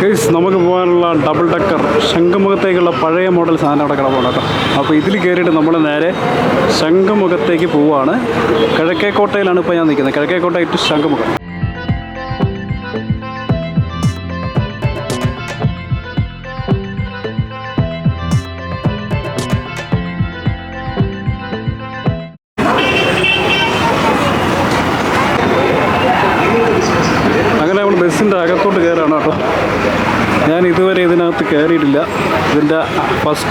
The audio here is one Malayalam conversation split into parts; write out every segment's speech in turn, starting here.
ഗൈസ് നമുക്ക് പോകാനുള്ള ഡബിൾ ഡക്കർ ശംഖുമുഖത്തേക്കുള്ള പഴയ മോഡൽ സാധനം അവിടെ കിടപ്പുണ്ട് കേട്ടോ. അപ്പോൾ ഇതിൽ കയറിയിട്ട് നമ്മൾ നേരെ ശംഖുമുഖത്തേക്ക് പോവുകയാണ്. കിഴക്കേക്കോട്ടയിലാണ് ഇപ്പോൾ ഞാൻ നിൽക്കുന്നത്. കിഴക്കേക്കോട്ട ടു ശംഖുമുഖം.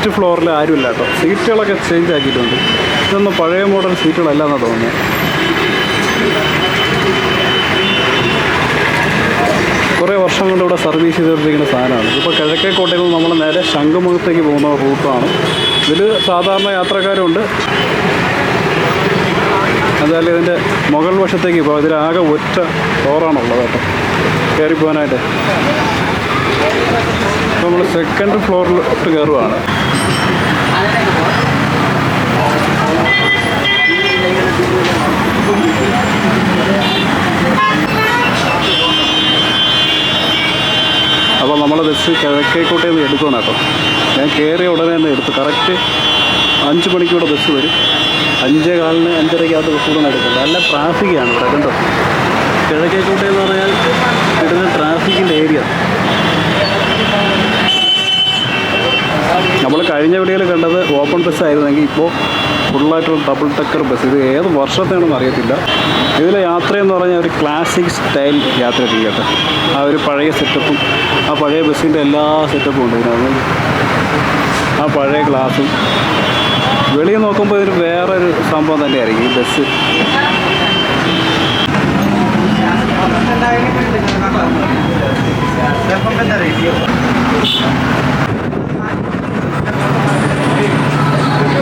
ഫസ്റ്റ് ഫ്ലോറിൽ ആരുമില്ല കേട്ടോ. സീറ്റുകളൊക്കെ ചേഞ്ച് ആക്കിയിട്ടുണ്ട്. ഇതൊന്നും പഴയ മോഡൽ സീറ്റുകളല്ല എന്നാണ് തോന്നുന്നത്. കുറേ വർഷം കൊണ്ട് ഇവിടെ സർവീസ് ചെയ്തുകൊണ്ടിരിക്കുന്ന സാധനമാണ്. ഇപ്പോൾ കിഴക്കേക്കോട്ടയിൽ നിന്ന് നമ്മൾ നേരെ ശംഖുമുഖത്തേക്ക് പോകുന്ന റൂട്ടാണ്. ഇതിൽ സാധാരണ യാത്രക്കാരുണ്ട്. എന്തായാലും ഇതിന്റെ മുകൾ വശത്തേക്ക് പോകാം. ഇതിലാകെ ഒറ്റ ഫ്ലോറാണുള്ളത് കേട്ടോ. കയറി പോകാനായിട്ട്. നമ്മൾ സെക്കൻഡ് ഫ്ലോറിലോട്ട് കയറുവാണ്. അപ്പോൾ നമ്മൾ ബസ് കിഴക്കേക്കോട്ടയിൽ നിന്ന് എടുക്കണം കേട്ടോ. ഞാൻ കയറിയ ഉടനെ തന്നെ എടുത്തു. കറക്റ്റ് അഞ്ച് മണിക്കൂടെ ബസ് വരും. അഞ്ചേ കാലിന് അഞ്ചരയ്ക്കകത്ത് ബസ് കൂടെ എടുക്കുന്നത് നല്ല ട്രാഫിക്കാണ് ഇവിടെ കണ്ടോ? കിഴക്കേക്കോട്ടയിൽ എന്ന് പറഞ്ഞാൽ ഇടുന്ന ട്രാഫിക്കിന്റെ ഏരിയ നമ്മൾ കഴിഞ്ഞ വീഡിയോയിൽ കണ്ടത് ഓപ്പൺ ബസ് ആയിരുന്നെങ്കിൽ ഇപ്പോൾ ഫുള്ളായിട്ടുള്ള ഡബിൾ ടക്കർ ബസ് ഇത് ഏത് വർഷത്തെയാണെന്ന് അറിയത്തില്ല. ഇതിലെ യാത്രയെന്ന് പറഞ്ഞാൽ ഒരു ക്ലാസിക് സ്റ്റൈൽ യാത്ര ചെയ്യട്ടെ ആ ഒരു പഴയ സെറ്റപ്പും ആ പഴയ ബസ്സിന്റെ എല്ലാ സെറ്റപ്പും ഉണ്ട് ഇതിനകത്ത്. ആ പഴയ ക്ലാസ്സും വെളിയിൽ നോക്കുമ്പോൾ ഒരു വേറൊരു സംഭവം തന്നെയായിരിക്കും ഈ ബസ്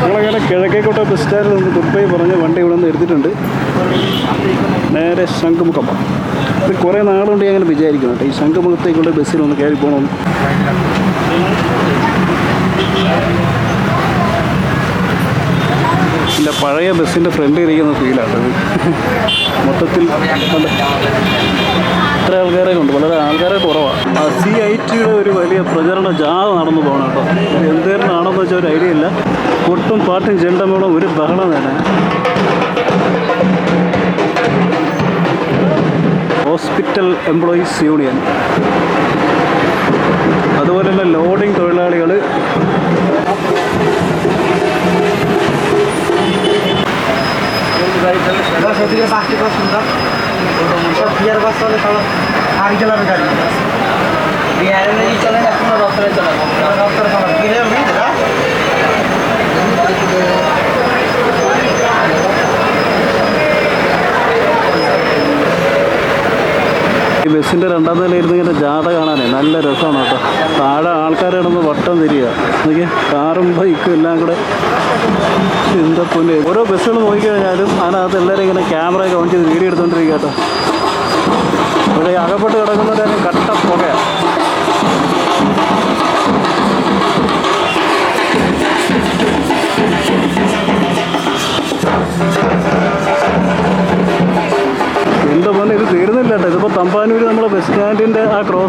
നമ്മളങ്ങനെ കിഴക്കേക്കോട്ട ബസ് സ്റ്റാൻഡിൽ നിന്ന് ദുബൈ പറഞ്ഞ് വണ്ടി ഇവിടെ നിന്ന് എടുത്തിട്ടുണ്ട്. നേരെ ശംഖുമുഖം. ഇത് കുറേ നാളുകൊണ്ട് ഞാൻ അങ്ങനെ കേട്ടോ. ഈ ശംഖുമുഖത്തേക്കുള്ള ബസ്സിൽ ഒന്ന് കയറി പോകണം എന്റെ പഴയ ബസ്സിന്റെ ഫ്രണ്ട് ഇരിക്കുന്ന ഫീലാണ് മൊത്തത്തിൽ ഇത്ര ആൾക്കാരെ ഉണ്ട് വളരെ ആൾക്കാരെ കുറവാണ് ആ സി ഐ ടിയുടെ ഒരു വലിയ പ്രചരണ ജാഥ നടന്നു പോകണം കേട്ടോ. ഇത് എന്ന് വെച്ചാൽ ഒരു ഐഡിയ ഇല്ല. ഒട്ടും പാട്ടും ചെണ്ടമേളം ഒരു ബഹളം തന്നെ ഹോസ്പിറ്റൽ എംപ്ലോയീസ് യൂണിയൻ അതുപോലെ തന്നെ ലോഡിംഗ് തൊഴിലാളികൾ দশ ওদিকে বাসটি কত সুন্দর সব বিয়ার বাস চলে সব আগে চালাবে গাড়ি বিহারে নাকি চলে না ഈ ബസ്സിന്റെ രണ്ടാം നിലയിരുന്ന് ഇങ്ങനെ ജാഥ കാണാനേ നല്ല രസമാണ് കേട്ടോ. താഴെ ആൾക്കാരാണെന്ന് വട്ടം തിരിയുക നോക്കിയേ കാറും ബൈക്കും എല്ലാം കൂടെ എന്താ പൊന്നെ. ഓരോ ബസ്സുകൾ നോക്കിക്കഴിഞ്ഞാലും അതിനകത്ത് എല്ലാവരും ഇങ്ങനെ ക്യാമറയൊക്കെ ഓൺ ചെയ്ത് വീഡിയോ എടുത്തുകൊണ്ടിരിക്കുക കേട്ടോ. ഇവിടെ അകപ്പെട്ട് കിടക്കുന്നവരെ കട്ട പുകയാണ്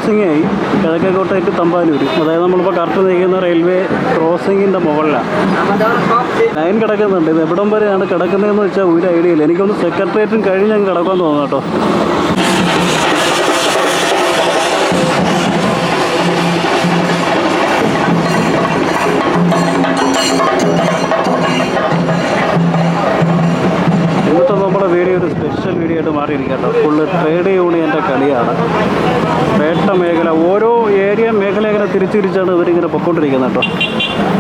ക്രോസിംഗായി കിഴക്കേ കോട്ടയ്ക്ക് തമ്പാനൂർ അതായത് നമ്മളിപ്പോൾ കറക്റ്റ് നീക്കുന്ന റെയിൽവേ ക്രോസിങ്ങിന്റെ മുകളിലാണ്. ലൈൻ കിടക്കുന്നുണ്ട്. ഇത് എവിടം വരെയാണ് കിടക്കുന്നതെന്ന് വെച്ചാൽ ഒരു ഐഡിയ ഇല്ല എനിക്കൊന്ന് സെക്രട്ടേറിയറ്റും കഴിഞ്ഞ് അങ്ങ് കിടക്കാൻ തോന്നുന്നു കേട്ടോ. ആയിട്ട് മാറിയിരിക്കും കേട്ടോ. ഫുള്ള് ട്രേഡ് യൂണിയന്റെ കളിയാണ്. പേട്ട മേഖല ഓരോ ഏരിയ മേഖല ഇങ്ങനെ തിരിച്ചിരിച്ചാണ് ഇവരിങ്ങനെ പൊക്കോണ്ടിരിക്കുന്നത് കേട്ടോ.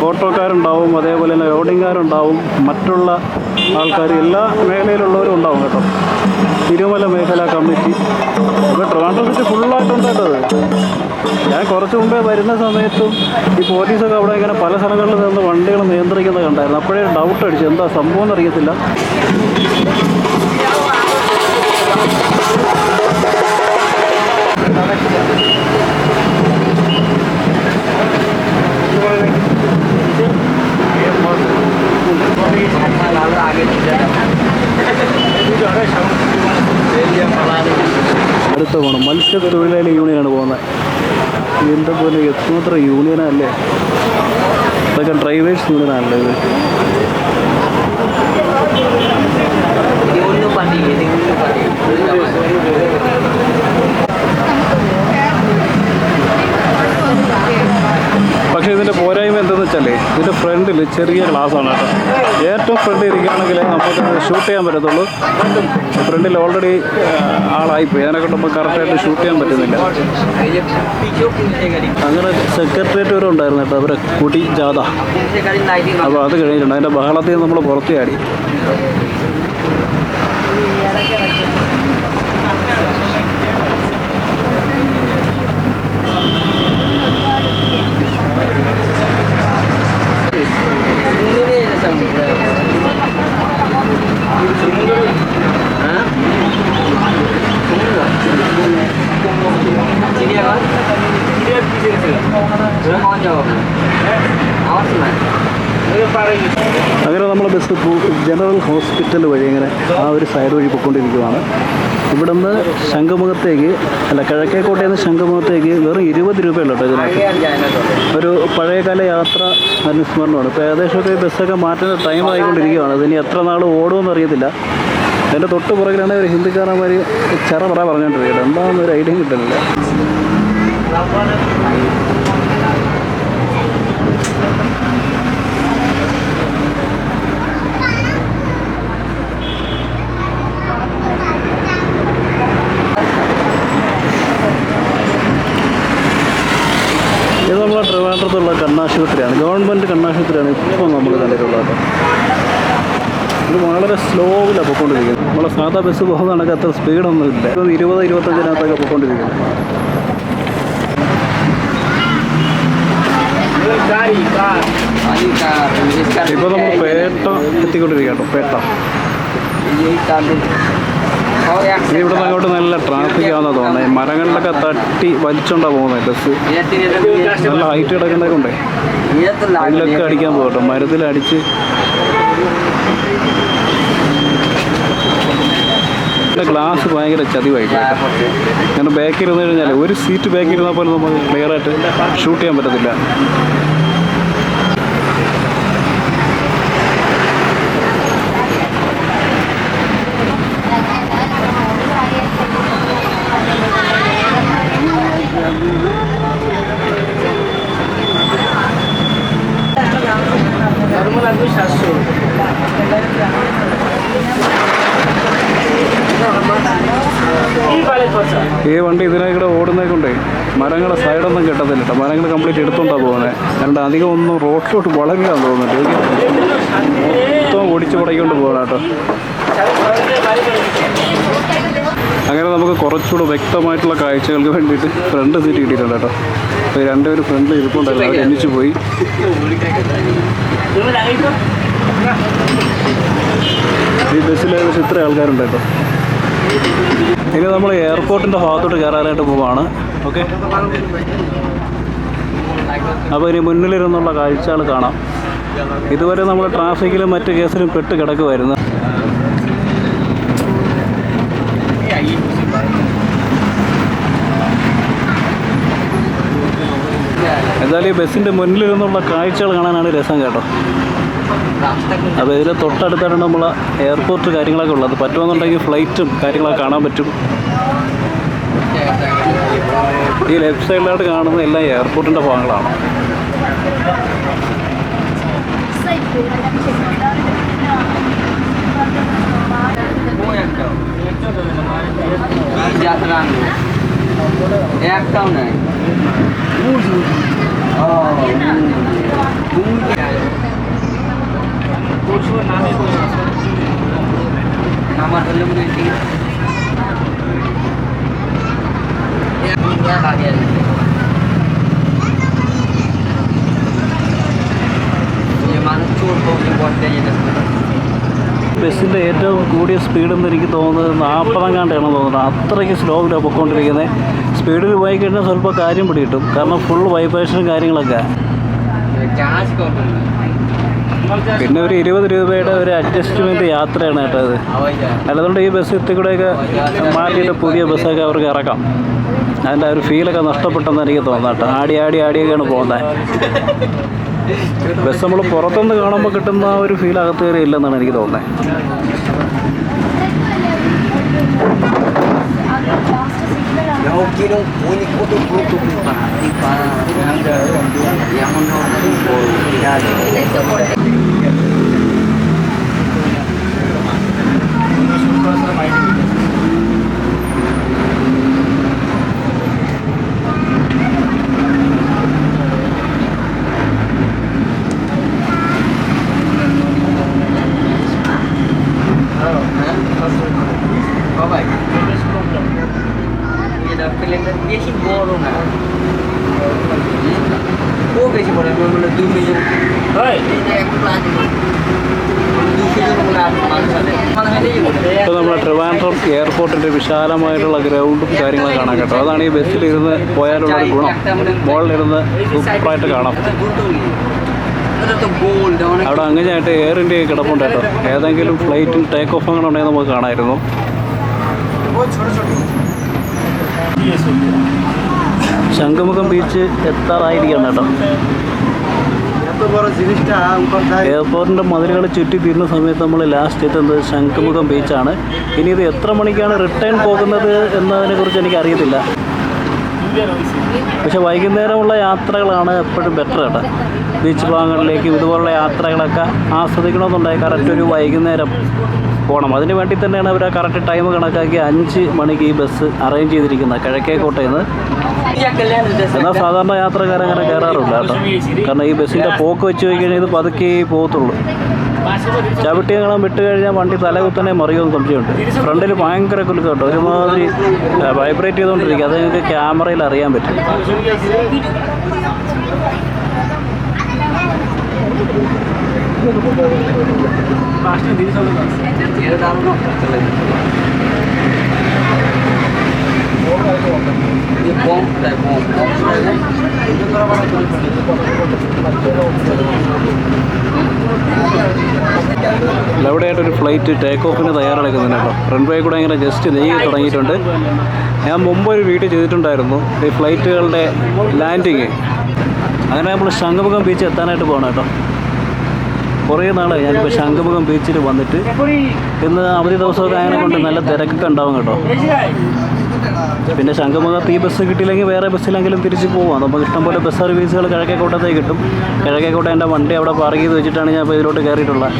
ഓട്ടോക്കാരുണ്ടാവും അതേപോലെ തന്നെ റോഡിങ്ങാരുണ്ടാവും മറ്റുള്ള ആൾക്കാർ എല്ലാ മേഖലയിലുള്ളവരും ഉണ്ടാവും കേട്ടോ. തിരുമല മേഖല കമ്മിറ്റി. ഇപ്പോൾ ട്രിവാൻഡ്രം സിറ്റി ഫുള്ളായിട്ടുണ്ടത് ഞാൻ കുറച്ച് മുമ്പേ വരുന്ന സമയത്തും ഈ പോലീസൊക്കെ അവിടെ ഇങ്ങനെ പല സ്ഥലങ്ങളിൽ നിന്ന് വണ്ടികൾ നിയന്ത്രിക്കുന്നത് കണ്ടായിരുന്നു. അപ്പോഴേ ഡൗട്ട് അടിച്ചു. എന്താ സംഭവം എന്നറിയത്തില്ല അടുത്ത പോകണം മത്സ്യത്തൊഴിലാളി യൂണിയനാണ് പോകുന്നത്. ഇതിന്റെ പോലെ യൂണിയൻ യൂണിയനല്ലേ? ഇതൊക്കെ ഡ്രൈവേഴ്സ് യൂണിയനാണല്ലോ ഇത്. Ini ഏതെങ്കിലും ini പക്ഷേ ഇതിന്റെ പോരായ്മ എന്തെന്ന് വെച്ചാലേ ഇതിന്റെ ഫ്രണ്ടിൽ ചെറിയ ഗ്ലാസ്സാണ് കേട്ടോ. ഏറ്റവും ഫ്രണ്ടിൽ ഇരിക്കുകയാണെങ്കിൽ നമുക്ക് ഷൂട്ട് ചെയ്യാൻ പറ്റത്തുള്ളൂ. ഫ്രണ്ടിൽ ഓൾറെഡി ആളായിപ്പോയി. കൊണ്ട് നമുക്ക് കറക്റ്റായിട്ട് ഷൂട്ട് ചെയ്യാൻ പറ്റുന്നില്ല. അങ്ങനെ സെക്രട്ടേറിയറ്റ് വരെ ഉണ്ടായിരുന്നു കേട്ടോ. അവരെ കുടി ജാഥ. അപ്പോൾ അത് കഴിഞ്ഞിട്ടുണ്ട്. അതിന്റെ ബഹളത്തിൽ നമ്മൾ പുറത്തു ചാടി. 지리아가? 지리아 비즈니스. 그런 거 하자고. 나왔으면. അങ്ങനെ നമ്മൾ ബസ് ജനറൽ ഹോസ്പിറ്റൽ വഴി ഇങ്ങനെ ആ ഒരു സൈഡ് വഴി പോയിക്കൊണ്ടിരിക്കുകയാണ് ഇവിടുന്ന് ശംഖുമുഖത്തേക്ക് അല്ല കിഴക്കേക്കോട്ടയിൽ നിന്ന് ശംഖുമുഖത്തേക്ക് വെറും ഇരുപത് രൂപയുള്ളൂ കേട്ടോ ഇതിനകത്ത്. ഒരു പഴയകാല യാത്ര അനുസ്മരണമാണ്. ഇപ്പോൾ ഏകദേശമൊക്കെ ബസ്സൊക്കെ മാറ്റുന്ന ടൈം ആയിക്കൊണ്ടിരിക്കുകയാണ് അതിന് എത്ര നാൾ ഓടുമെന്ന് അറിയത്തില്ല. എന്റെ തൊട്ട് പുറകിലാണ് ഒരു ഹിന്ദിക്കാരന്മാർ ചെറ പറ പറഞ്ഞുകൊണ്ടിരിക്കുന്നത് എന്താണെന്ന് ഒരു ഐഡിയ കിട്ടുന്നില്ല ഇത് നമ്മളെ ട്രിവാൻഡ്രത്തുള്ള കണ്ണാശുപത്രിയാണ്. ഗവൺമെന്റ് കണ്ണാശുപത്രിയാണ് ഇപ്പോൾ നമ്മൾ കണ്ടിട്ടുള്ളത്. ഇത് വളരെ സ്ലോവിലാണ് പോയിക്കൊണ്ടിരിക്കുന്നത്. നമ്മളെ സാധാ ബസ് പോകുന്നതാണെങ്കിൽ അത്ര സ്പീഡൊന്നും ഇല്ല. ഇപ്പം ഇരുപത് ഇരുപത്തഞ്ചിനകത്തൊക്കെ പോയിക്കൊണ്ടിരിക്കുന്നു. ഇപ്പോൾ നമ്മൾ പേട്ട എത്തിക്കൊണ്ടിരിക്കുകയാണ്. പേട്ട. ഇനി ഇവിടെ അങ്ങോട്ട് നല്ല ട്രാഫിക് ആണെന്ന് തോന്നുന്നത് മരങ്ങളിലൊക്കെ തട്ടി വലിച്ചോണ്ടാ പോകുന്നത് ബസ്. നല്ല ഹൈറ്റ് കിടക്കുന്നതൊക്കെ ഉണ്ടേ. അതിലൊക്കെ അടിക്കാൻ പോകട്ടോ മരത്തിൽ അടിച്ച് ഗ്ലാസ് ഭയങ്കര ചതിവായി പോയി കേട്ടോ. കാരണം ബാക്കിൽ ഇരുന്ന് കഴിഞ്ഞാൽ ഒരു സീറ്റ് ബാക്കിൽ ഇരുന്നാൽ പോലും നമുക്ക് ക്ലിയർ ആയിട്ട് ഷൂട്ട് ചെയ്യാൻ പറ്റത്തില്ല മരങ്ങളെ സൈഡൊന്നും കിട്ടത്തില്ല കേട്ടോ മരങ്ങൾ കംപ്ലീറ്റ് എടുത്തോണ്ടാണ് പോകുന്നത് കാരണം അധികം ഒന്നും റോഡിലോട്ട് വളരുകയാണ് തോന്നുന്നുണ്ട് മൊത്തം ഓടിച്ച് പടക്കൊണ്ട് പോകണം കേട്ടോ അങ്ങനെ നമുക്ക് കുറച്ചുകൂടെ വ്യക്തമായിട്ടുള്ള കാഴ്ചകൾക്ക് വേണ്ടിയിട്ട് ഫ്രണ്ട് സീറ്റ് കിട്ടിയിട്ടുണ്ട് കേട്ടോ അപ്പോൾ രണ്ടുപേരും ഫ്രണ്ടിൽ ഇരിപ്പുണ്ടായിരുന്നു. അവർ പോയി. ഈ ബസ്സിൽ ഏകദേശം ഇത്ര ആൾക്കാരുണ്ട് കേട്ടോ ഇനി നമ്മൾ എയർപോർട്ടിന്റെ ഭാഗത്തോട്ട് കയറാനായിട്ട് പോവാണ്. ഓക്കെ? അപ്പോൾ ഇനി മുന്നിലിരുന്നുള്ള കാഴ്ചകൾ കാണാം. ഇതുവരെ നമ്മൾ ട്രാഫിക്കിലും മറ്റ് കേസിലും പെട്ട് കിടക്കുമായിരുന്നു എന്തായാലും ഈ ബസ്സിൻ്റെ മുന്നിലിരുന്നുള്ള കാഴ്ചകൾ കാണാനാണ് രസം കേട്ടോ അപ്പോൾ ഇതിൽ തൊട്ടടുത്താണ് നമ്മൾ എയർപോർട്ട് കാര്യങ്ങളൊക്കെ ഉള്ളത് പറ്റുമെന്നുണ്ടെങ്കിൽ ഫ്ലൈറ്റും കാര്യങ്ങളൊക്കെ കാണാൻ പറ്റും ഈ ലെഫ്റ്റ് സൈഡിലായിട്ട് കാണുന്ന എല്ലാം എയർപോർട്ടിൻ്റെ ഭാഗങ്ങളാണ് Kesejahteraan. একটাও নাই ബസ്സിന്റെ ഏറ്റവും കൂടിയ സ്പീഡ് എന്ന് എനിക്ക് തോന്നുന്നത് നാൽപ്പതങ്ങാണ്ടാണെന്ന് തോന്നുന്നത് അത്രയ്ക്ക് സ്ലോയിലാണ് പൊയ്ക്കൊണ്ടിരിക്കുന്നത് സ്പീഡിൽ പോയി കഴിഞ്ഞാൽ സ്വല്പം കാര്യം പിടികിട്ടും. കാരണം ഫുൾ വൈബ്രേഷനും കാര്യങ്ങളൊക്കെ. പിന്നെ ഒരു ഇരുപത് രൂപയുടെ ഒരു അഡ്ജസ്റ്റ്മെന്റ് യാത്രയാണ് കേട്ടോ അത് ഈ ബസ് ഇത്തി കൂടെയൊക്കെ മാറ്റിയിട്ട് പുതിയ ബസ്സൊക്കെ അവർക്ക് ഇറക്കാം. അതിന്റെ ഒരു ഫീലൊക്കെ നഷ്ടപ്പെട്ടെന്ന് എനിക്ക് തോന്നാട്ടോ ആടി ആടി ആടിയൊക്കെയാണ് പോകുന്നത്. ബസ് നമ്മൾ പുറത്തുനിന്ന് കാണുമ്പോൾ കിട്ടുന്ന ഒരു ഫീൽ അകത്ത് കയറി ഇല്ലെന്നാണ് എനിക്ക് തോന്നുന്നത്. Mau kinong punik ko to puto ko pa. Di pa. Yang ano ko yado. Terima kasih. വിശാലമായിട്ടുള്ള ഗ്രൗണ്ടും കാര്യങ്ങളും കാണാൻ കേട്ടോ. അതാണ് ഈ ബസ്സിലിരുന്ന് പോയാലുള്ള ഒരു ഗുണം. മോളിലിരുന്ന് സൂപ്പറായിട്ട് കാണാം. അവിടെ അങ്ങനെയായിട്ട് എയർ ഇന്ത്യ കിടപ്പുണ്ട് കേട്ടോ. ഏതെങ്കിലും ഫ്ലൈറ്റും ടേക്ക് ഓഫ് അങ്ങനെ ഉണ്ടെങ്കിൽ നമുക്ക് കാണാമായിരുന്നു. ശംഖുമുഖം ബീച്ച് എത്താറായിരിക്കണം കേട്ടോ. എയർപോർട്ടിന്റെ മതിലുകൾ ചുറ്റി തീരുന്ന സമയത്ത് നമ്മൾ ലാസ്റ്റ് എത്തുന്നത് ശംഖുമുഖം ബീച്ചാണ് ഇനി ഇത് എത്ര മണിക്കാണ് റിട്ടേൺ പോകുന്നത് എന്നതിനെക്കുറിച്ച് എനിക്ക് അറിയത്തില്ല. പക്ഷെ വൈകുന്നേരമുള്ള യാത്രകളാണ് എപ്പോഴും ബെറ്റർ കേട്ടോ ബീച്ച് ഭാഗങ്ങളിലേക്കും ഇതുപോലുള്ള യാത്രകളൊക്കെ ആസ്വദിക്കണമെന്നുണ്ടായി കറക്റ്റ് ഒരു വൈകുന്നേരം പോകണം. അതിന് വേണ്ടി തന്നെയാണ് അവർ ആ കറക്റ്റ് ടൈം കണക്കാക്കി അഞ്ച് മണിക്ക് ഈ ബസ് അറേഞ്ച് ചെയ്തിരിക്കുന്നത് കിഴക്കേക്കോട്ടയിൽ നിന്ന് എന്നാൽ സാധാരണ യാത്രക്കാരങ്ങനെ കയറാറില്ല കേട്ടോ. കാരണം ഈ ബസ്സിന്റെ പോക്ക് വെച്ച് കഴിഞ്ഞാൽ ഇത് പതുക്കെ പോകത്തുള്ളൂ. ചവിട്ടിയങ്ങളും വിട്ട് കഴിഞ്ഞാൽ വണ്ടി തലകുത്തനെ മറിയുമെന്ന് സംശയമുണ്ട്. ഫ്രണ്ടിൽ ഭയങ്കര കുലുക്കം കേട്ടോ ഒരുമാതിരി വൈബ്രേറ്റ് ചെയ്തുകൊണ്ടിരിക്കുക. അത് നിങ്ങൾക്ക് ക്യാമറയിൽ അറിയാൻ പറ്റും. ലവിടെയായിട്ടൊരു ഫ്ലൈറ്റ് ടേക്ക് ഓഫിന് തയ്യാറെടുക്കുന്നുണ്ട് കേട്ടോ. റൺവേ കൂടെ ഇങ്ങനെ ജസ്റ്റ് നീങ്ങി തുടങ്ങിയിട്ടുണ്ട്. ഞാൻ മുമ്പ് ഒരു വീഡിയോ ചെയ്തിട്ടുണ്ടായിരുന്നു. ഈ ഫ്ലൈറ്റുകളുടെ ലാൻഡിങ് അങ്ങനെ നമ്മൾ ശംഖുമുഖം ബീച്ച് എത്താനായിട്ട് പോകണം കേട്ടോ. കുറേ നാളായി ഞാനിപ്പോൾ ശംഖുമുഖം ബീച്ചിൽ വന്നിട്ട് ഇന്ന് അവധി ദിവസമൊക്കെ അങ്ങനെ കൊണ്ട് നല്ല തിരക്കൊക്കെ ഉണ്ടാവും കേട്ടോ. പിന്നെ ശംഖുമുഖത്ത് ഈ ബസ് കിട്ടിയില്ലെങ്കിൽ വേറെ ബസ്സിലെങ്കിലും തിരിച്ച് പോവാം. നമുക്ക് ഇഷ്ടംപോലെ ബസ് സർവീസുകൾ കിഴക്കേക്കോട്ടത്തേക്ക് കിട്ടും. കിഴക്കേക്കോട്ട എന്റെ വണ്ടി അവിടെ പാർക്ക് ചെയ്ത് വെച്ചിട്ടാണ് ഞാൻ ഇപ്പോൾ ഇതിലോട്ട് കയറിയിട്ടുള്ളത്.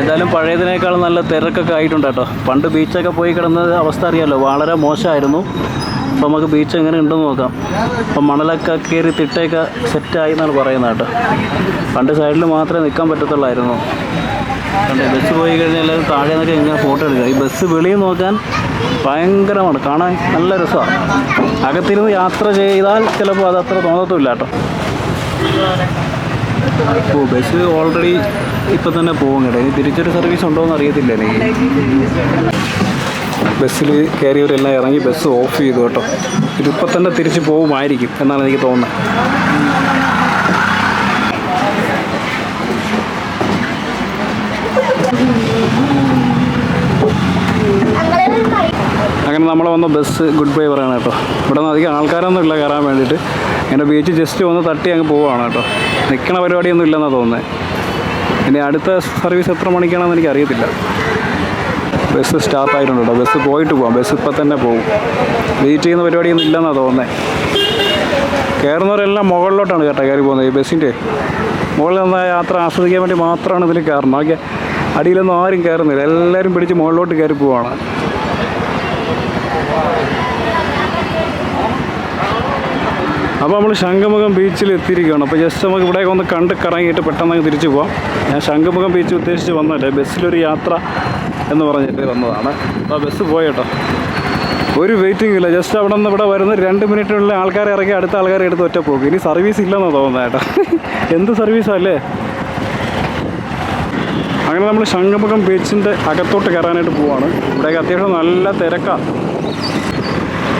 എന്തായാലും പഴയതിനേക്കാൾ നല്ല തിരക്കൊക്കെ ആയിട്ടുണ്ട് കേട്ടോ. പണ്ട് ബീച്ചൊക്കെ പോയി കിടന്ന അവസ്ഥ അറിയാമല്ലോ വളരെ മോശമായിരുന്നു. അപ്പോൾ നമുക്ക് ബീച്ച് എങ്ങനെ ഉണ്ടെന്ന് നോക്കാം. അപ്പം മണലൊക്കെ കയറി തിട്ടയൊക്കെ സെറ്റായി എന്നാണ് പറയുന്നത് കേട്ടോ. പണ്ട് സൈഡിൽ മാത്രമേ നിൽക്കാൻ പറ്റത്തുള്ളായിരുന്നു. കണ്ടേ ബസ് പോയി കഴിഞ്ഞാൽ താഴെ നിന്നൊക്കെ ഇങ്ങനെ ഫോട്ടോ എടുക്കുക. ഈ ബസ് വെളിയിൽ നോക്കാൻ ഭയങ്കരമാണ്. കാണാൻ നല്ല രസമാണ്. അകത്തിരുന്ന് യാത്ര ചെയ്താൽ ചിലപ്പോൾ അത് അത്ര തോന്നത്തുമില്ല കേട്ടോ. ഓ ബസ് ഓൾറെഡി ഇപ്പം തന്നെ പോകും കേട്ടോ. ഇനി തിരിച്ചൊരു സർവീസ് ഉണ്ടോ എന്ന് അറിയത്തില്ല എനിക്ക്. ബസ്സിൽ കയറിയവരെല്ലാം ഇറങ്ങി ബസ് ഓഫ് ചെയ്തു കേട്ടോ. ഇതിപ്പോൾ തന്നെ തിരിച്ച് പോകുമായിരിക്കും എന്നാണ് എനിക്ക് തോന്നുന്നത്. അങ്ങനെ നമ്മൾ വന്ന ബസ് ഗുഡ് ബൈ പറയണം കേട്ടോ. ഇവിടെ നിന്ന് അധികം ആൾക്കാരൊന്നും ഇല്ല കയറാൻ വേണ്ടിയിട്ട്. ഇങ്ങനെ ബീച്ച് ജസ്റ്റ് വന്ന് തട്ടി അങ്ങ് പോവുകയാണ് കേട്ടോ. നിൽക്കണ പരിപാടിയൊന്നും ഇല്ലെന്നാണ് തോന്നുന്നത് ഇനി അടുത്ത സർവീസ് എത്ര മണിക്കാണെന്ന് എനിക്ക് അറിയത്തില്ല ബസ് സ്റ്റാർട്ട് ആയിട്ടുണ്ട്? ബസ് പോയിട്ട് പോകാം ബസ് ഇപ്പം തന്നെ പോകും വെയിറ്റ് ചെയ്യുന്ന പരിപാടിയൊന്നും ഇല്ലെന്നാണ് തോന്നുന്നത് കയറുന്നവരെല്ലാം മുകളിലോട്ടാണ് കേട്ടോ കയറി പോകുന്നത് ഈ ബസ്സിന്റെ. മുകളിൽ നിന്ന് യാത്ര ആസ്വദിക്കാൻ വേണ്ടി മാത്രമാണ് ഇതിൽ കയറുന്നത്. ഓക്കെ. അടിയിലൊന്നും ആരും കയറുന്നില്ല. എല്ലാവരും പിടിച്ച് മുകളിലോട്ട് കയറി പോവാണ്. അപ്പോൾ നമ്മൾ ശംഖുമുഖം ബീച്ചിൽ എത്തിയിരിക്കുകയാണ്. അപ്പോൾ ജസ്റ്റ് നമുക്ക് ഇവിടെ ഒന്ന് കണ്ട് കറങ്ങിയിട്ട് പെട്ടെന്ന് തിരിച്ചു പോവാം. ഞാൻ ശംഖുമുഖം ബീച്ച് ഉദ്ദേശിച്ച് വന്നതല്ലേ? ബസ്സിലൊരു യാത്ര എന്ന് പറഞ്ഞിട്ട് വന്നതാണ്. അപ്പോൾ ബസ് പോയേട്ടോ ഒരു വെയിറ്റിംഗ് ഇല്ല. ജസ്റ്റ് അവിടെ നിന്ന് ഇവിടെ വരുന്ന രണ്ട് മിനിറ്റിനുള്ളിൽ ആൾക്കാരെ ഇറക്കി അടുത്ത ആൾക്കാരെ എടുത്ത് ഒറ്റ പോകും ഇനി സർവീസ് ഇല്ലെന്നാണ് തോന്നുന്നത് എന്ത് സർവീസാ അല്ലേ? അങ്ങനെ നമ്മൾ ശംഖമുഖം ബീച്ചിന്റെ അകത്തോട്ട് കയറാനായിട്ട് പോവാണ്. ഇവിടെയൊക്കെ അത്യാവശ്യം നല്ല തിരക്കാണ്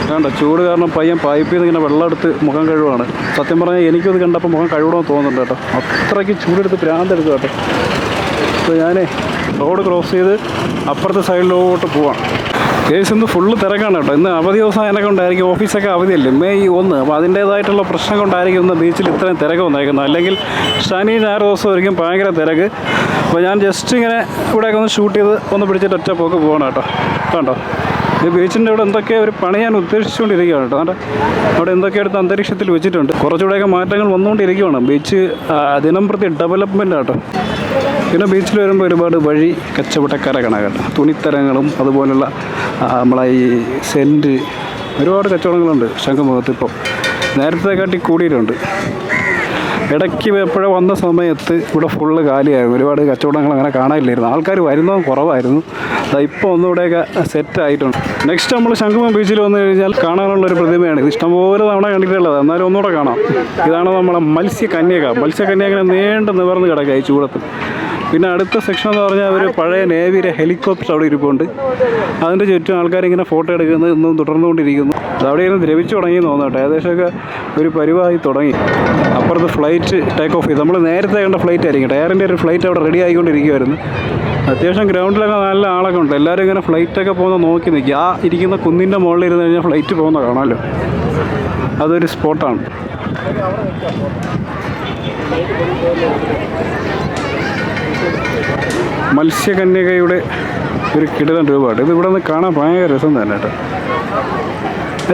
വേണ്ട ചൂട് കാരണം പയ്യൻ പൈപ്പിൽ നിന്ന് ഇങ്ങനെ വെള്ളം എടുത്ത് മുഖം കഴുകുവാണ് സത്യം പറഞ്ഞാൽ എനിക്കത് കണ്ടപ്പോൾ മുഖം കഴുകണമെന്ന് തോന്നുന്നുണ്ട് കേട്ടോ. അത്രയ്ക്ക് ചൂടെടുത്ത് പ്രാന്തെടുത്തു കേട്ടോ. അപ്പോൾ ഞാനേ റോഡ് ക്രോസ് ചെയ്ത് അപ്പുറത്തെ സൈഡിലോട്ട് പോവാം. കേസ് ഇന്ന് ഫുള്ള് തിരക്കാണ് കേട്ടോ. ഇന്ന് അവധി ദിവസം അതിനെ കൊണ്ടായിരിക്കും ഓഫീസൊക്കെ അവധിയല്ലേ? മെയ് ഒന്ന്. അപ്പോൾ അതിന്റേതായിട്ടുള്ള പ്രശ്നം കൊണ്ടായിരിക്കും ഇന്ന് ബീച്ചിൽ ഇത്രയും തിരക്ക് വന്നേക്കുന്നത്. അല്ലെങ്കിൽ ശനി ഞായർ ദിവസമായിരിക്കും ഭയങ്കര തിരക്ക്. അപ്പോൾ ഞാൻ ജസ്റ്റ് ഇങ്ങനെ ഇവിടെയൊക്കെ ഒന്ന് ഷൂട്ട് ചെയ്ത് ഒന്ന് പിടിച്ചിട്ട് ഒറ്റ പോക്ക് പോകണം കേട്ടോ. കണ്ടോ? ഈ ബീച്ചിന്റെ ഇവിടെ എന്തൊക്കെ ഒരു പണി ഞാൻ ഉദ്ദേശിച്ചുകൊണ്ടിരിക്കുകയാണ് കേട്ടോ. അവിടെ അവിടെ എന്തൊക്കെ എടുത്ത് അന്തരീക്ഷത്തിൽ വെച്ചിട്ടുണ്ട്. കുറച്ചുകൂടെയൊക്കെ മാറ്റങ്ങൾ വന്നുകൊണ്ടിരിക്കുകയാണ്. ബീച്ച് ദിനം പ്രതി ഡെവലപ്മെന്റ് കേട്ടോ. പിന്നെ ബീച്ചിൽ വരുമ്പോൾ ഒരുപാട് വഴി കച്ചവടക്കാരെ കാണാം കേട്ടോ. തുണിത്തരങ്ങളും അതുപോലുള്ള നമ്മളെ ഈ സെന്റ് ഒരുപാട് കച്ചവടങ്ങളുണ്ട് ശംഖുമുഖത്ത് ഇപ്പോൾ നേരത്തെ കാട്ടി കൂടിയിട്ടുണ്ട്. ഇടയ്ക്ക് എപ്പോഴും വന്ന സമയത്ത് ഇവിടെ ഫുള്ള് കാലിയായിരുന്നു ഒരുപാട് കച്ചവടങ്ങൾ അങ്ങനെ കാണാനില്ലായിരുന്നു. ആൾക്കാർ വരുന്നതും കുറവായിരുന്നു. ഇപ്പോൾ ഒന്നുകൂടെയൊക്കെ സെറ്റ് ആയിട്ടുണ്ട്. നെക്സ്റ്റ് നമ്മൾ ശംഖുമം ബീച്ചിൽ വന്നു കഴിഞ്ഞാൽ കാണാനുള്ള ഒരു പ്രതിമയാണ്. ഇത് ഇഷ്ടംപോലെ തവണ കണ്ടിട്ടുള്ളത്. എന്നാലും ഒന്നുകൂടെ കാണാം. ഇതാണ് നമ്മളെ മത്സ്യകന്യക. മത്സ്യകന്യകനെ നീണ്ട് നിവർന്ന് കിടക്കുക ഈ ചൂടത്ത്. പിന്നെ അടുത്ത സെക്ഷൻ എന്ന് പറഞ്ഞാൽ ഒരു പഴയ നേവിയിലെ ഹെലികോപ്റ്റർ അവിടെ ഇരിപ്പുണ്ട്. അതിന്റെ ചുറ്റും ആൾക്കാരിങ്ങനെ ഫോട്ടോ എടുക്കുന്നത് ഇന്നും തുടർന്നുകൊണ്ടിരിക്കുന്നു. അത് അവിടെ ഇരുന്ന് ദ്രവിച്ചു തുടങ്ങി തോന്നട്ടെ ഏകദേശമൊക്കെ ഒരു പരിവായി തുടങ്ങി. അപ്പുറത്ത് ഫ്ലൈറ്റ് ടേക്ക് ഓഫ് ചെയ്ത്. നമ്മൾ നേരത്തെ കണ്ട ഫ്ലൈറ്റ് ആയിരിക്കും എയറിന്റെ ഒരു ഫ്ലൈറ്റ് അവിടെ റെഡി ആയിക്കൊണ്ടിരിക്കുമായിരുന്നു അത്യാവശ്യം ഗ്രൗണ്ടിലൊക്കെ നല്ല ആളൊക്കെ ഉണ്ട്. എല്ലാവരും ഇങ്ങനെ ഫ്ലൈറ്റൊക്കെ പോകുന്ന നോക്കി നിൽക്കുക. ആ ഇരിക്കുന്ന കുന്നിന്റെ മുകളിൽ ഇരുന്ന് കഴിഞ്ഞാൽ ഫ്ലൈറ്റ് പോകുന്ന കാണാമല്ലോ. അതൊരു സ്പോട്ടാണ് മത്സ്യകന്യകയുടെ ഒരു കിടിലൻ രൂപമായിട്ട് ഇത് ഇവിടെ നിന്ന് കാണാൻ ഭയങ്കര രസം തന്നെ കേട്ടോ.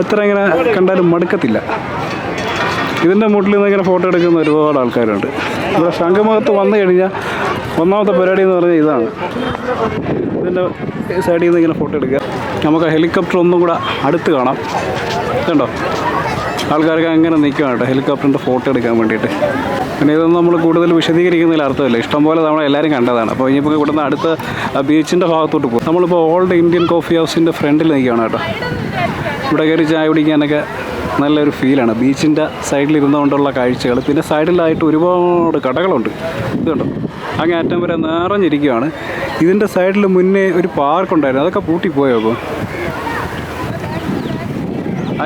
എത്ര ഇങ്ങനെ കണ്ടാലും മടുക്കത്തില്ല. ഇതിന്റെ മുട്ടിൽ നിന്ന് ഇങ്ങനെ ഫോട്ടോ എടുക്കുന്ന ഒരുപാട് ആൾക്കാരുണ്ട്. ഇവിടെ ശംഖുമുഖത്ത് വന്നു കഴിഞ്ഞാൽ ഒന്നാമത്തെ പരിപാടി എന്ന് പറഞ്ഞാൽ ഇതാണ്. ഇതിന്റെ സൈഡിൽ നിന്ന് ഇങ്ങനെ ഫോട്ടോ എടുക്കുക. നമുക്ക് ഹെലികോപ്റ്റർ ഒന്നും കൂടെ അടുത്ത് കാണാം. കണ്ടോ? ആൾക്കാർക്ക് അങ്ങനെ നിൽക്കുകയാണ് കേട്ടോ ഹെലികോപ്റ്ററിന്റെ ഫോട്ടോ എടുക്കാൻ വേണ്ടിയിട്ട്. പിന്നെ ഇതൊന്നും നമ്മൾ കൂടുതൽ വിശദീകരിക്കുന്നതിൽ അർത്ഥമില്ല. ഇഷ്ടംപോലെ നമ്മൾ എല്ലാവരും കണ്ടതാണ്. അപ്പോൾ ഇനിയിപ്പോൾ ഇവിടുന്ന് അടുത്ത ബീച്ചിന്റെ ഭാഗത്തോട്ട് പോകും നമ്മളിപ്പോൾ ഓൾഡ് ഇന്ത്യൻ കോഫി ഹൗസിന്റെ ഫ്രണ്ടിൽ നിൽക്കുകയാണ് കേട്ടോ. ഇവിടെ കയറി ചായ കുടിക്കാനൊക്കെ നല്ലൊരു ഫീലാണ്. ബീച്ചിന്റെ സൈഡിൽ ഇരുന്നുകൊണ്ടുള്ള കാഴ്ചകൾ. പിന്നെ സൈഡിലായിട്ട് ഒരുപാട് കടകളുണ്ട്. ഇതുണ്ടോ അങ്ങനെ അറ്റം വരെ നിറഞ്ഞിരിക്കുകയാണ്. ഇതിന്റെ സൈഡിൽ മുന്നേ ഒരു പാർക്ക് ഉണ്ടായിരുന്നു. അതൊക്കെ പൂട്ടിപ്പോയോ അപ്പോൾ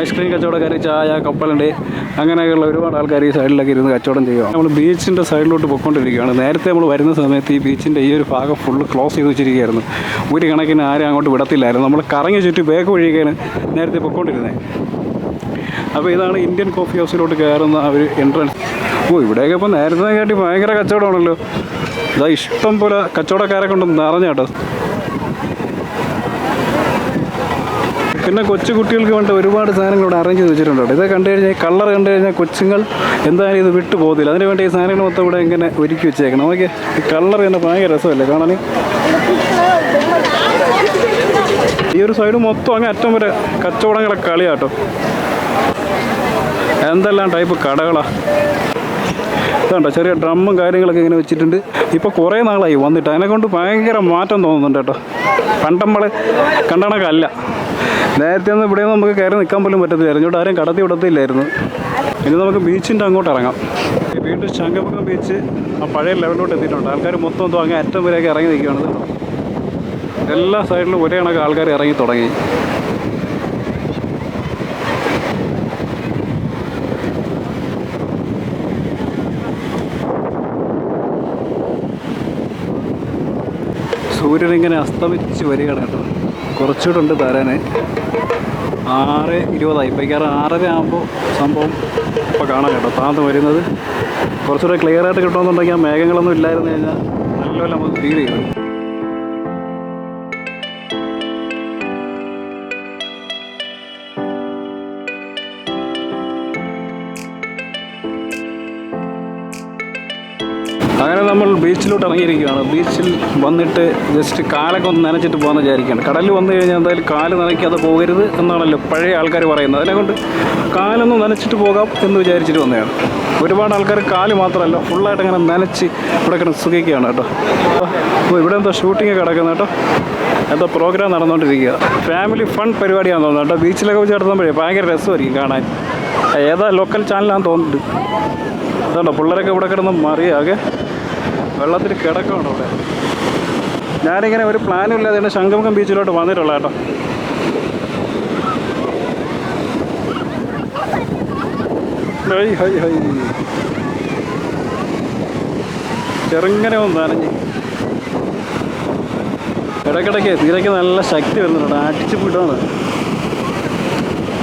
ഐസ്ക്രീം കച്ചവടക്കാർ ചായ കപ്പലുണ്ട്. അങ്ങനെയൊക്കെയുള്ള ഒരുപാട് ആൾക്കാർ ഈ സൈഡിലൊക്കെ ഇരുന്ന് കച്ചവടം ചെയ്യുക നമ്മൾ ബീച്ചിന്റെ സൈഡിലോട്ട് പൊയ്ക്കൊണ്ടിരിക്കുകയാണ്. നേരത്തെ നമ്മൾ വരുന്ന സമയത്ത് ഈ ബീച്ചിന്റെ ഈ ഒരു ഭാഗം ഫുള്ള് ക്ലോസ് ചെയ്ത് വെച്ചിരിക്കുകയായിരുന്നു. ഒരു കണക്കിന് ആരും അങ്ങോട്ട് വിടത്തില്ലായിരുന്നു. നമ്മൾ കറങ്ങി ചുറ്റി ബേക്ക് വഴിയൊക്കെയാണ് നേരത്തെ പൊയ്ക്കൊണ്ടിരുന്നത് അപ്പോൾ ഇതാണ് ഇന്ത്യൻ കോഫി ഹൗസിലോട്ട് കയറുന്ന ഒരു എൻട്രൻസ് ഓ ഇവിടെയൊക്കെ ഇപ്പോൾ നേരത്തെ കാട്ടി ഭയങ്കര കച്ചവടമാണല്ലോ. ഇതാ ഇഷ്ടം പോലെ കച്ചവടക്കാരെ കൊണ്ട് നിറഞ്ഞ കേട്ടോ. പിന്നെ കൊച്ചു കുട്ടികൾക്ക് വേണ്ട ഒരുപാട് സാധനങ്ങൾ ഇവിടെ അറേഞ്ച് ചെയ്ത് വെച്ചിട്ടുണ്ട് ഇത് കണ്ടു കഴിഞ്ഞാൽ കളർ കണ്ടു കഴിഞ്ഞാൽ കൊച്ചുങ്ങൾ എന്തായാലും ഇത് വിട്ടു പോകത്തില്ല. അതിന് വേണ്ടി ഈ സാധനങ്ങൾ മൊത്തം ഇവിടെ ഇങ്ങനെ ഒരുക്കി വെച്ചേക്കണം. ഓക്കെ ഈ കളർ തന്നെ ഭയങ്കര രസമല്ലേ കാണാൻ? ഈ ഒരു സൈഡ് മൊത്തം അങ്ങ് അറ്റം വരെ കച്ചവടങ്ങളെ കളിയാട്ടോ. എന്തെല്ലാം ടൈപ്പ് കടകളാ. ഇതാണ്ടോ ചെറിയ ഡ്രമ്മും കാര്യങ്ങളൊക്കെ ഇങ്ങനെ വെച്ചിട്ടുണ്ട്. ഇപ്പോൾ കുറേ നാളായി വന്നിട്ട്. അതിനെ കൊണ്ട് ഭയങ്കര മാറ്റം തോന്നുന്നുണ്ട് കേട്ടോ. പണ്ടമ്മൾ കണ്ടണക്കല്ല നേരത്തെ ഒന്നും ഇവിടെ നമുക്ക് കയറി നിൽക്കാൻ പോലും പറ്റത്തില്ലായിരുന്നു. ഇവിടെ ആരും കടത്തി വിടത്തില്ലായിരുന്നു. ഇനി നമുക്ക് ബീച്ചിന്റെ അങ്ങോട്ട് ഇറങ്ങാം. വീണ്ടും ശംഖമുഖം ബീച്ച് ആ പഴയ ലെവലിലോട്ട് എത്തിയിട്ടുണ്ട്. ആൾക്കാർ മൊത്തം എന്തോ അങ്ങ് അറ്റം വരെയൊക്കെ ഇറങ്ങി നിൽക്കുകയാണ്. എല്ലാ സൈഡിലും ഒരേ കണക്ക് ആൾക്കാർ ഇറങ്ങി തുടങ്ങി. സൂര്യൻ ഇങ്ങനെ അസ്തമിച്ച് വരികയാണ് കേട്ടോ. കുറച്ചുകൂടെ ഉണ്ട് തരാൻ ആറ് ഇരുപതായി. ഇപ്പോഴേക്കാറ് ആറര ആകുമ്പോൾ സംഭവം ഇപ്പോൾ കാണാം കേട്ടോ. താന്ന് വരുന്നത്. കുറച്ചുകൂടെ ക്ലിയർ ആയിട്ട് കിട്ടുമെന്നുണ്ടെങ്കിൽ ആ മേഘങ്ങളൊന്നും ഇല്ലായിരുന്നു കഴിഞ്ഞാൽ നല്ലപോലെ നമുക്ക് ഫീൽ ചെയ്യും ബീച്ചിലോട്ട് ഇറങ്ങിയിരിക്കുകയാണ്. ബീച്ചിൽ വന്നിട്ട് ജസ്റ്റ് കാലൊക്കെ ഒന്ന് നനച്ചിട്ട് പോകാൻ വിചാരിക്കുകയാണ്. കടലിൽ വന്നു കഴിഞ്ഞാൽ എന്തായാലും കാൽ നനയ്ക്കാതെ പോകരുത് എന്നാണല്ലോ പഴയ ആൾക്കാർ പറയുന്നത്. അതിനെക്കൊണ്ട് കാലൊന്ന് നനച്ചിട്ട് പോകാം എന്ന് വിചാരിച്ചിട്ട് വന്നതാണ്. ഒരുപാട് ആൾക്കാർ കാൽ മാത്രമല്ല ഫുള്ളായിട്ട് അങ്ങനെ നനച്ച് ഇവിടെ കിടന്ന് സുഖിക്കുകയാണ് കേട്ടോ. അപ്പോൾ ഇവിടെ എന്താ ഷൂട്ടിംഗ് കിടക്കുന്നത് കേട്ടോ. എന്തോ പ്രോഗ്രാം നടന്നുകൊണ്ടിരിക്കുക. ഫാമിലി ഫൺ പരിപാടിയാണെന്ന് തോന്നുന്നു കേട്ടോ. ബീച്ചിലൊക്കെ വെച്ച് നടത്തുമ്പോഴേ ഭയങ്കര രസമായിരിക്കും കാണാൻ. ഏതാ ലോക്കൽ ചാനലാണെന്ന് തോന്നുന്നുണ്ട്. അതുകൊണ്ടോ പിള്ളേരൊക്കെ ഇവിടെ കിടന്ന് മറിയാകെ വെള്ളത്തിൽ കിടക്കുന്നുണ്ട് അവിടെ. ഞാനിങ്ങനെ ഒരു പ്ലാനും ഇല്ലാതെ തന്നെ ശംഖമുഖം ബീച്ചിലോട്ട് വന്നിട്ടുള്ള കേട്ടോ. Hi hi hi. ചെറുങ്ങനെ ഒന്ന് നനഞ്ഞ്. ഇടയ്ക്കിടയ്ക്ക് തീരയ്ക്ക് നല്ല ശക്തി വരുന്നുണ്ട്. അടിച്ചു വിടുകയാണ്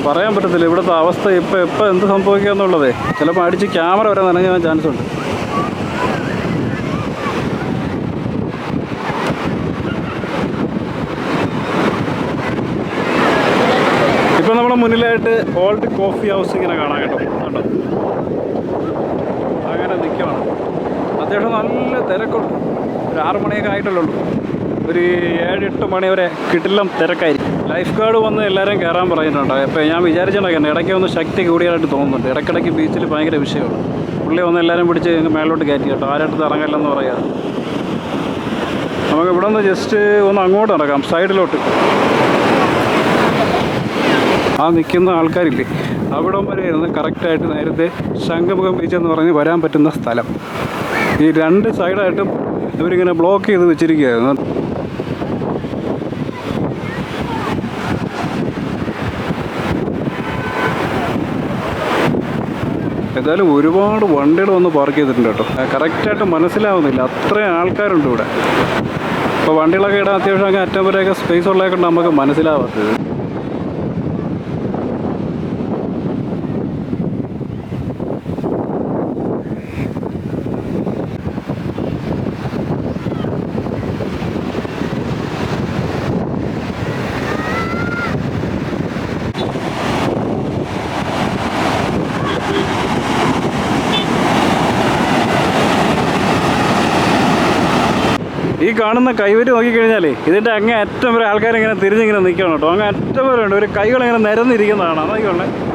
പറയാൻ പറ്റത്തില്ല ഇവിടുത്തെ അവസ്ഥ ഇപ്പം എപ്പോൾ എന്ത് സംഭവിക്കുക എന്നുള്ളതേ ചിലപ്പോൾ അടിച്ച് ക്യാമറ വരെ നനഞ്ഞാൻ ചാൻസ് ഉണ്ട് ഇപ്പം നമ്മുടെ മുന്നിലായിട്ട് ഓൾഡ് കോഫി ഹൗസ് ഇങ്ങനെ കാണാം കേട്ടോ. കണ്ടോ? അങ്ങനെ നിൽക്കുകയാണ്. അത്യാവശ്യം നല്ല തിരക്കുണ്ട്. ഒരു ആറ് മണിയൊക്കെ ആയിട്ടുള്ളൂ ഒരു ഏഴ് എട്ട് മണി വരെ കിട്ടില്ല തിരക്കായിരിക്കും. ലൈഫ് ഗാർഡ് വന്ന് എല്ലാവരും കയറാൻ പറയുന്നുണ്ട് അപ്പോൾ ഞാൻ വിചാരിച്ചിട്ടുണ്ടായിരുന്നു ഇടയ്ക്ക് ഒന്ന് ശക്തി കൂടിയതായിട്ട് തോന്നുന്നുണ്ട്. ഇടയ്ക്കിടയ്ക്ക് ബീച്ചിൽ ഭയങ്കര വിഷയമാണ്. പുള്ളി വന്ന് എല്ലാവരും പിടിച്ച് മേലോട്ട് കയറ്റി കേട്ടോ. ആരടുത്ത് ഇറങ്ങല്ലെന്ന് പറയാം നമുക്ക് ഇവിടെ നിന്ന് ജസ്റ്റ് ഒന്ന് അങ്ങോട്ട് നടക്കാം. സൈഡിലോട്ട് ആ നിൽക്കുന്ന ആൾക്കാരില്ലേ? അവിടം വരെ ഇരുന്ന് കറക്റ്റായിട്ട് നേരത്തെ ശംഖമുഖം ബീച്ച് എന്ന് പറഞ്ഞ് വരാൻ പറ്റുന്ന സ്ഥലം. ഈ രണ്ട് സൈഡായിട്ടും ഇവരിങ്ങനെ ബ്ലോക്ക് ചെയ്ത് വെച്ചിരിക്കുകയായിരുന്നു. ഏതായാലും ഒരുപാട് വണ്ടികൾ വന്ന് പാർക്ക് ചെയ്തിട്ടുണ്ട് കേട്ടോ. കറക്റ്റായിട്ട് മനസ്സിലാവുന്നില്ല. അത്രയും ആൾക്കാരുണ്ട് ഇവിടെ. ഇപ്പോൾ വണ്ടികളൊക്കെ ഇടാൻ അത്യാവശ്യം അങ്ങ് അറ്റം വരെയൊക്കെ സ്പേസ് ഉള്ളതൊക്കെ നമുക്ക് മനസ്സിലാവാത്തത് ഈ കാണുന്ന കൈവരി നോക്കിക്കഴിഞ്ഞാലേ ഇതിന്റെ അങ്ങേ അറ്റം വരെ ആൾക്കാരിങ്ങനെ തിരിഞ്ഞിങ്ങനെ നിൽക്കണം കേട്ടോ. അങ്ങ് അറ്റം വരെ ഉണ്ട്. ഒരു കൈകളിങ്ങനെ നിരന്നിരിക്കുന്നതാണ്. നോക്കിക്കോളെ